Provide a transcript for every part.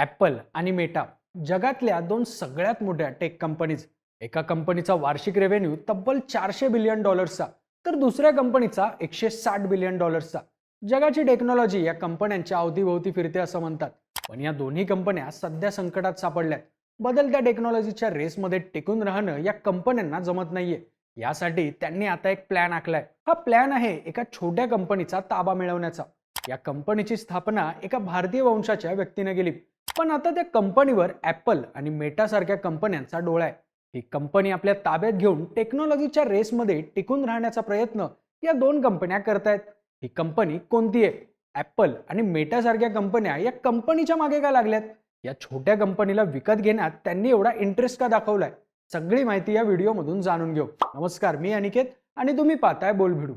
Apple आणि Meta जगातल्या दोन सगळ्यात मोठ्या टेक कंपनीज एका कंपनीचा वार्षिक रेव्हेन्यू तब्बल चारशे बिलियन डॉलर्सचा तर दुसऱ्या कंपनीचा एकशे साठ बिलियन डॉलर्सचा जगाची टेक्नॉलॉजी या कंपन्यांच्या अवतीभोवती फिरते असं म्हणतात. पण या दोन्ही कंपन्या सध्या संकटात सापडल्यात. बदलत्या टेक्नॉलॉजीच्या रेसमध्ये टिकून राहणं या कंपन्यांना जमत नाहीये. यासाठी त्यांनी आता एक प्लॅन आखलाय. हा प्लॅन आहे एका छोट्या कंपनीचा ताबा मिळवण्याचा. या कंपनीची स्थापना एका भारतीय वंशाच्या व्यक्तीने केली. पण आता त्या कंपनीवर ॲपल आणि मेटासारख्या कंपन्यांचा डोळा आहे. ही कंपनी आपल्या ताब्यात घेऊन टेक्नॉलॉजीच्या रेसमध्ये टिकून राहण्याचा प्रयत्न या दोन कंपन्या करतायत. ही कंपनी कोणती आहे? ॲपल आणि मेटासारख्या कंपन्या या कंपनीच्या मागे का लागल्यात? या छोट्या कंपनीला विकत घेण्यात त्यांनी एवढा इंटरेस्ट का दाखवलाय? सगळी माहिती या व्हिडिओमधून जाणून घेऊ. नमस्कार मी अनिकेत आणि तुम्ही पाहताय बोलभिडू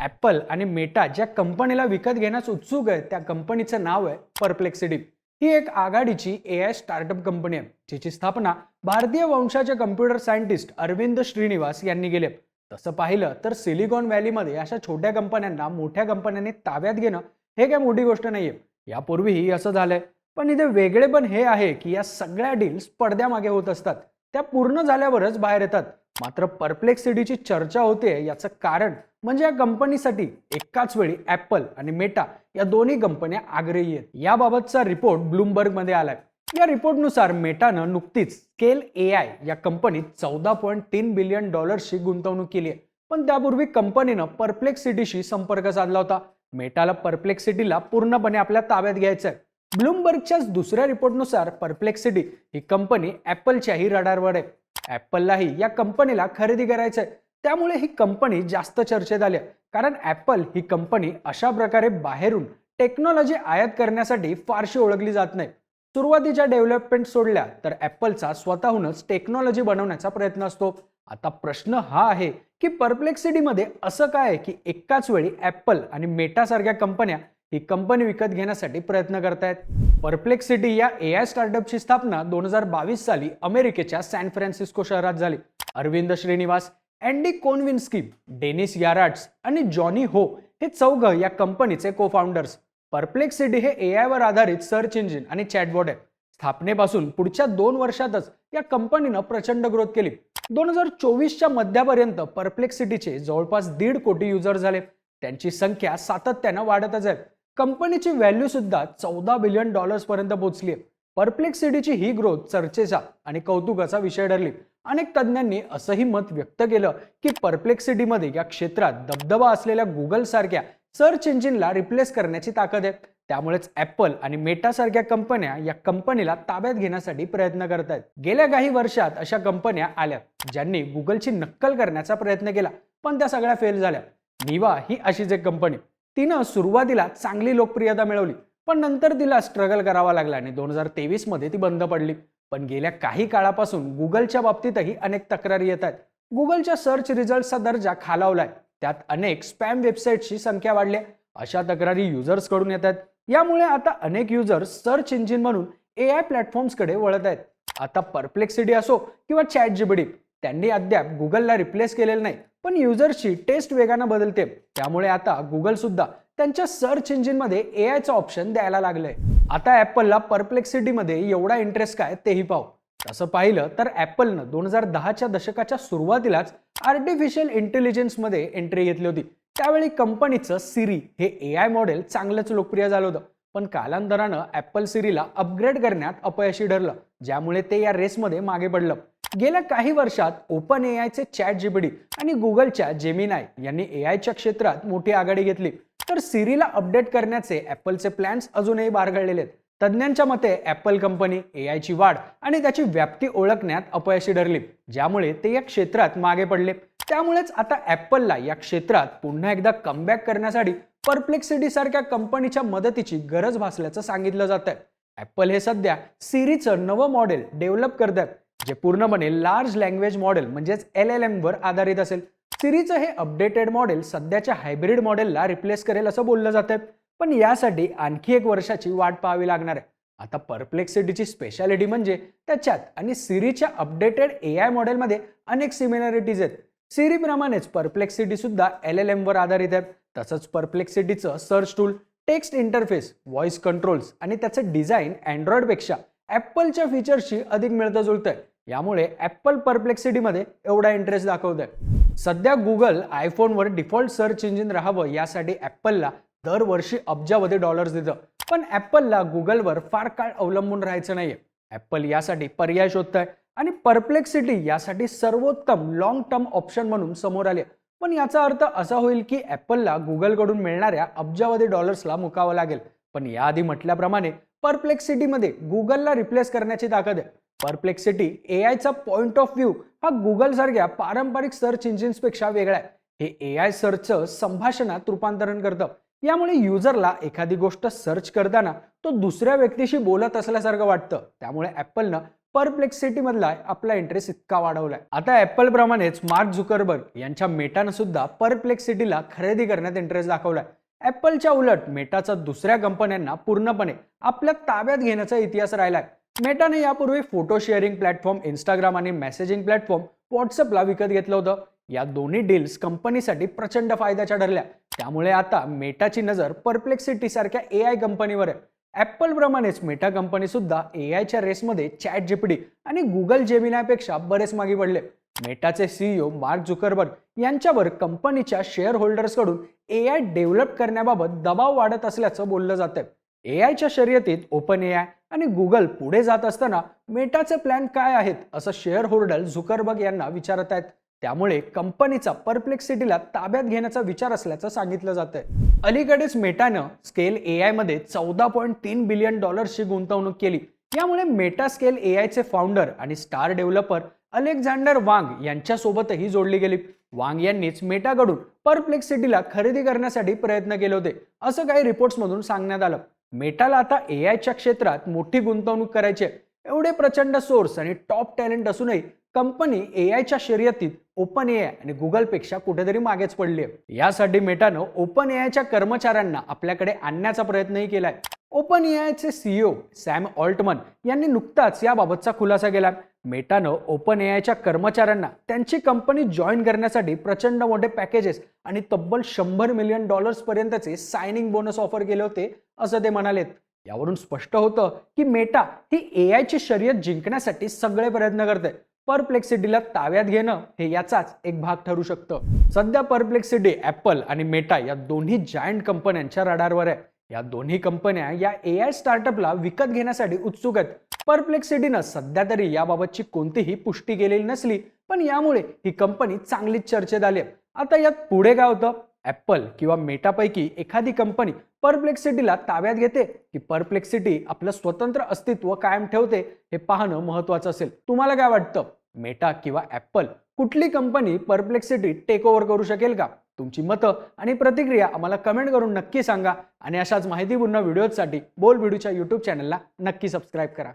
ॲपल आणि मेटा ज्या कंपनीला विकत घेण्यास उत्सुक आहे त्या कंपनीचं नाव आहे परप्लेक्सिडी ही एक आघाडीची ए आय स्टार्टअप कंपनी आहे जिची स्थापना भारतीय वंशाचे कम्प्युटर सायंटिस्ट अरविंद श्रीनिवास यांनी केली. तसं पाहिलं तर सिलिकॉन व्हॅलीमध्ये अशा छोट्या कंपन्यांना मोठ्या कंपन्यांनी ताब्यात घेणं हे काय मोठी गोष्ट नाहीये. यापूर्वीही असं झालंय. पण इथे वेगळे पण हे आहे की या सगळ्या डील्स पडद्यामागे होत असतात. त्या पूर्ण झाल्यावरच बाहेर येतात. मात्र परप्लेक्सिटीची चर्चा होते याचं कारण म्हणजे या कंपनीसाठी एकाच वेळी ॲपल आणि मेटा या दोन्ही कंपन्या आग्रही आहेत. याबाबतचा रिपोर्ट ब्लूमबर्गमध्ये आलाय. या रिपोर्टनुसार मेटानं नुकतीच स्केल ए आय या कंपनीत चौदा पॉईंट तीन बिलियन डॉलर्सची गुंतवणूक केली आहे. पण त्यापूर्वी कंपनीनं परप्लेक्सिटीशी संपर्क साधला होता. मेटाला परप्लेक्सिटीला पूर्णपणे आपल्या ताब्यात घ्यायचं आहे ब्लूमबर्गच्याच दुसऱ्या रिपोर्टनुसार परप्लेक्सिटी ही कंपनी ॲपलच्याही रडारवर आहे. ॲपललाही या कंपनीला खरेदी करायचंय. त्यामुळे ही कंपनी जास्त चर्चेत आली आहे. कारण ॲपल ही कंपनी अशा प्रकारे बाहेरून टेक्नॉलॉजी आयात करण्यासाठी फारशी ओळखली जात नाही. सुरुवातीच्या डेव्हलपमेंट सोडल्या तर ॲपलचा स्वतःहूनच टेक्नॉलॉजी बनवण्याचा प्रयत्न असतो. आता प्रश्न हा आहे की परप्लेक्सिटीमध्ये असं काय आहे की एकाच वेळी ॲपल आणि मेटासारख्या कंपन्या ही कंपनी विकत घेण्यासाठी प्रयत्न करतायत. परप्लेक्सिटी या ए आय स्टार्टअपची स्थापना दोन हजार बावीस साली अमेरिकेच्या सॅन फ्रान्सिस्को शहरात झाली. Aravind Srinivas Andy Konwinski Denis Yarats आणि जॉनी हो हे चौघ या कंपनीचे को फाउंडर्स परप्लेक्सिटी हे ए वर आधारित सर्च इंजिन आणि चॅटबॉट आहे स्थापनेपासून पुढच्या दोन वर्षातच या कंपनीनं प्रचंड ग्रोथ केली. दोन हजार चोवीसच्या मध्यापर्यंत परप्लेक्सिटीचे जवळपास दीड कोटी युजर झाले. त्यांची संख्या सातत्यानं वाढतच आहे. कंपनीची व्हॅल्यूसुद्धा चौदा बिलियन डॉलर्सपर्यंत पोहोचली आहे परप्लेक्सिटीची ही ग्रोथ चर्चेचा आणि कौतुकाचा विषय ठरली. अनेक तज्ज्ञांनी असंही मत व्यक्त केलं की परप्लेक्सिटीमध्ये या क्षेत्रात दबदबा असलेल्या गुगलसारख्या सर्च इंजिनला रिप्लेस करण्याची ताकद आहे. त्यामुळेच ॲपल आणि मेटासारख्या कंपन्या या कंपनीला ताब्यात घेण्यासाठी प्रयत्न करत आहेत गेल्या काही वर्षात अशा कंपन्या आल्या ज्यांनी गुगलची नक्कल करण्याचा प्रयत्न केला पण त्या सगळ्या फेल झाल्या. निवा ही अशीच एक कंपनी तिनं सुरुवातीला चांगली लोकप्रियता मिळवली पण नंतर तिला स्ट्रगल करावा लागला आणि दोन हजार तेवीसमध्ये ती बंद पडली. पण गेल्या काही काळापासून गुगलच्या बाबतीतही अनेक तक्रारी येत आहेत. गुगलच्या सर्च रिझल्टचा दर्जा खालावलाय. त्यात अनेक स्पॅम वेबसाईटची संख्या वाढली आहे. अशा तक्रारी युजर्सकडून येत आहेत. यामुळे आता अनेक युजर्स सर्च इंजिन म्हणून ए आय प्लॅटफॉर्म्सकडे वळत आहेत. आता परप्लेक्सिटी असो किंवा चॅट जीबीडी त्यांनी अद्याप गुगलला रिप्लेस केलेलं नाही पण युजर्सची टेस्ट वेगानं बदलते. त्यामुळे आता गुगल सुद्धा त्यांच्या सर्च इंजिनमध्ये ए आयचं ऑप्शन द्यायला लागलंय. आता ॲपलला परप्लेक्सिटीमध्ये एवढा इंटरेस्ट काय तेही पाहू. तसं पाहिलं तर ॲपलनं दोन हजार दहाच्या दशकाच्या सुरुवातीलाच आर्टिफिशियल इंटेलिजन्समध्ये एंट्री घेतली होती. त्यावेळी कंपनीचं सिरी हे ए आय मॉडेल चांगलंच लोकप्रिय झालं होतं. पण कालांतरानं ॲपल सिरीला अपग्रेड करण्यात अपयशी ठरलं ज्यामुळे ते या रेसमध्ये मागे पडलं. गेल्या काही वर्षात ओपन ए आयचे चॅट जीबीडी आणि गुगलच्या जेमिनाय यांनी ए आयच्या क्षेत्रात मोठी आघाडी घेतली. तर सिरीला अपडेट करण्याचे ॲपलचे प्लॅन्स अजूनही बारगळलेले आहेत. तज्ज्ञांच्या मते ॲपल कंपनी ए आयची वाढ आणि त्याची व्याप्ती ओळखण्यात अपयशी ठरली ज्यामुळे ते या क्षेत्रात मागे पडले. त्यामुळेच आता ॲपलला या क्षेत्रात पुन्हा एकदा कमबॅक करण्यासाठी परप्लेक्सिटी सारख्या कंपनीच्या मदतीची गरज भासल्याचं सांगितलं जात आहे ॲपल हे सध्या सिरीचं नवं मॉडेल डेव्हलप करत आहेत जे पूर्णपणे लार्ज लँग्वेज मॉडेल म्हणजेच एल एल एमवर आधारित असेल. सिरीचं हे अपडेटेड मॉडेल सध्याच्या हायब्रिड मॉडेलला रिप्लेस करेल असं बोललं जातं पण यासाठी आणखी एक वर्षाची वाट पाहावी लागणार आहे. आता परप्लेक्सिटीची स्पेशालिटी म्हणजे त्याच्यात आणि सिरीच्या अपडेटेड ए आय मॉडेलमध्ये अनेक सिमिलॅरिटीज आहेत. सिरीप्रमाणेच परप्लेक्सिटी सुद्धा एल एल एमवर आधारित आहे. तसंच परप्लेक्सिटीचं search tool text interface voice controls आणि त्याचं डिझाईन अँड्रॉइडपेक्षा ॲपलच्या फीचर्सशी अधिक मिळतं जुळतंय. यामुळे ॲपल परप्लेक्सिटीमध्ये एवढा इंटरेस्ट दाखवत आहे सध्या गुगल आयफोनवर डिफॉल्ट सर्च इंजिन राहावं यासाठी ॲपलला दरवर्षी अब्जावधी डॉलर्स देतं. पण ॲपलला गुगलवर फार काळ अवलंबून राहायचं नाहीये. ॲपल यासाठी पर्याय शोधतंय आणि परप्लेक्सिटी यासाठी सर्वोत्तम लॉंग टर्म ऑप्शन म्हणून समोर आले. पण याचा अर्थ असा होईल की ॲपलला गुगलकडून मिळणाऱ्या अब्जावधी डॉलर्सला मुकावं लागेल. पण याआधी म्हटल्याप्रमाणे परप्लेक्सिटीमध्ये गुगलला रिप्लेस करण्याची ताकद आहे. परप्लेक्सिटी ए आयचा पॉईंट ऑफ व्ह्यू हा गुगल सारख्या पारंपरिक सर्च इंजिन्सपेक्षा वेगळा आहे. हे ए आय सर्चचं संभाषणात रूपांतरण करतं. यामुळे युजरला एखादी गोष्ट सर्च करताना तो दुसऱ्या व्यक्तीशी बोलत असल्यासारखं वाटतं. त्यामुळे ॲपलनं परप्लेक्सिटी मधला आपला इंटरेस्ट इतका वाढवलाय. आता ऍपल प्रमाणेच मार्क झुकरबर्ग यांच्या मेटानं सुद्धा परप्लेक्सिटीला खरेदी करण्यात इंटरेस्ट दाखवलाय. ऍपलच्या उलट मेटाचा दुसऱ्या कंपन्यांना पूर्णपणे आपल्या ताब्यात घेण्याचा इतिहास राहिलाय. मेटाने यापूर्वी फोटो शेअरिंग प्लॅटफॉर्म इंस्टाग्राम आणि मेसेजिंग प्लॅटफॉर्म व्हॉट्सअपला विकत घेतलं होतं. या दोन्ही डील्स कंपनीसाठी प्रचंड फायद्याच्या ठरल्या. त्यामुळे आता मेटाची नजर परप्लेक्सिटी सारख्या ए आय कंपनीवर आहे. ऍपल प्रमाणेच मेटा कंपनी सुद्धा ए आयच्या रेसमध्ये चॅट जीपीडी आणि गुगल जेमिनायपेक्षा बरेच मागे पडले. मेटाचे सीईओ मार्क झुकरबर्ग यांच्यावर कंपनीच्या शेअर होल्डर्सकडून ए आय डेव्हलप करण्याबाबत दबाव वाढत असल्याचं बोललं जातं ए आयच्या शर्यतीत ओपन ए आय आणि गुगल पुढे जात असताना मेटाचे प्लॅन काय आहेत असं शेअर होल्डर झुकरबर्ग यांना विचारत आहेत. त्यामुळे कंपनीचा परप्लेक्सिटीला ताब्यात घेण्याचा विचार असल्याचं सांगितलं जातंय. अलीकडेच मेटानं स्केल ए आयमध्ये चौदा पॉईंट तीन बिलियन डॉलर्सची गुंतवणूक केली. यामुळे मेटा स्केल ए आयचे फाउंडर आणि स्टार डेव्हलपर अलेक्झांडर वांग यांच्यासोबतही जोडली गेली. वांग यांनीच मेटाकडून परप्लेक्सिटीला खरेदी करण्यासाठी प्रयत्न केले होते असं काही रिपोर्ट्समधून सांगण्यात आलं. मेटाला आता ए आयच्या क्षेत्रात मोठी गुंतवणूक करायची. आहे एवढे प्रचंड सोर्स आणि टॉप टॅलेंट असूनही कंपनी ए आयच्या शर्यतीत ओपन ए आय आणि गुगलपेक्षा कुठेतरी मागेच पडली आहे यासाठी मेटानं ओपन ए आयच्या कर्मचाऱ्यांना आपल्याकडे आणण्याचा प्रयत्नही केलाय. ओपन ए आयचे सीईओ सॅम ऑल्टमन यांनी नुकताच याबाबतचा खुलासा केला. मेटानं ओपन ए आयच्या कर्मचाऱ्यांना त्यांची कंपनी जॉईन करण्यासाठी प्रचंड मोठे पॅकेजेस आणि तब्बल शंभर मिलियन डॉलर्सपर्यंतचे सायनिंग बोनस ऑफर केले होते असं ते म्हणालेत. यावरून स्पष्ट होतं की मेटा ही ए शर्यत जिंकण्यासाठी सगळे प्रयत्न करते परप्लेक्सिटीला ताव्यात घेणं हे याचाच एक भाग ठरू शकतं. सध्या परप्लेक्सिटी ऍपल आणि मेटा या दोन्ही जायंट कंपन्यांच्या रडारवर आहे. या दोन्ही कंपन्या या ए आय स्टार्टअपला विकत घेण्यासाठी उत्सुक आहेत. परप्लेक्सिटीनं सध्या तरी याबाबतची कोणतीही पुष्टी केलेली नसली पण यामुळे ही कंपनी चांगलीच चर्चेत आली आहे. आता यात पुढे काय होतं? ॲपल किंवा मेटापैकी एखादी कंपनी परप्लेक्सिटीला ताब्यात घेते की परप्लेक्सिटी आपलं स्वतंत्र अस्तित्व कायम ठेवते हे पाहणं महत्वाचं असेल. तुम्हाला काय वाटतं? मेटा किंवा ॲपल कुठली कंपनी परप्लेक्सिटी टेक ओव्हर करू शकेल का? तुमची मतं आणि प्रतिक्रिया आम्हाला कमेंट करून नक्की सांगा. आणि अशाच माहितीपूर्ण व्हिडिओजसाठी बोल व्हिडिओच्या यूट्यूब चॅनलला नक्की सबस्क्राईब करा.